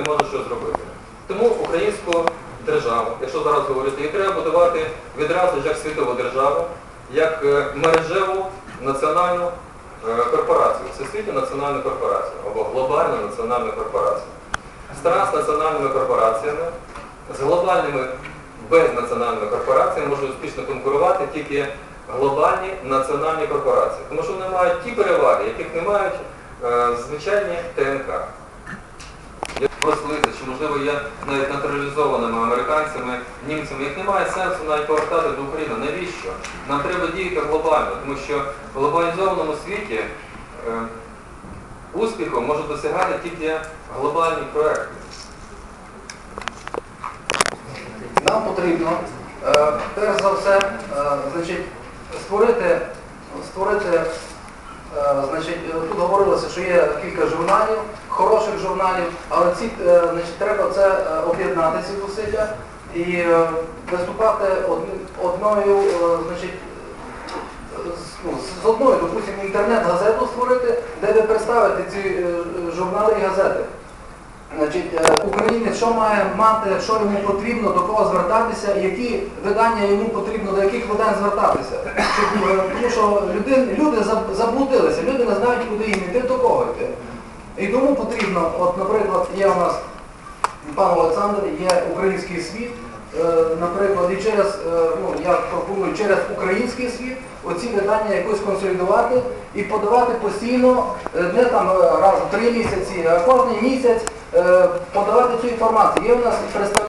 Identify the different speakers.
Speaker 1: може що зробити. Тому українську державу, якщо зараз говорити, її треба будувати відразу як світову державу, як е, мережеву національну е, корпорацію, всесвітню національну корпорацію або глобальну національну корпорацію. З транснаціональними корпораціями, з глобальними безнаціональними корпораціями можуть успішно конкурувати тільки глобальні національні корпорації. Тому що вони мають ті переваги, яких не мають е, звичайні ТНК. Прослиза, що можливо є навіть натуралізованими американцями, німцями, їх немає сенсу навіть повертати до України. Навіщо? Нам треба діяти глобально, тому що в глобалізованому світі е, успіху можуть досягати тільки глобальні проекти.
Speaker 2: Нам потрібно, е, перш за все, е, значить, створити, створити значить, е, тут говорилося, що є кілька журналів, хороших журналів, але ці, е, значить, треба це е, об'єднати ці зусилля і е, виступати одною, е, значить, з, ну, одною, допустимо, інтернет-газету створити, де ви представите ці е, журнали і газети. Значить, е, українець що має мати, що йому потрібно, до кого звертатися, які видання йому потрібно, до яких видань звертатися. Е, тому що люди, люди заб- заблудилися, люди не знають, куди їм до кого йти. І тому потрібно, от, наприклад, є у нас пан Олександр, є український світ, е, наприклад, і через, е, ну, я пропоную через український світ оці видання якось консолідувати і подавати постійно, е, не там раз в три місяці, а кожен місяць подавати цю інформацію. Є у нас представники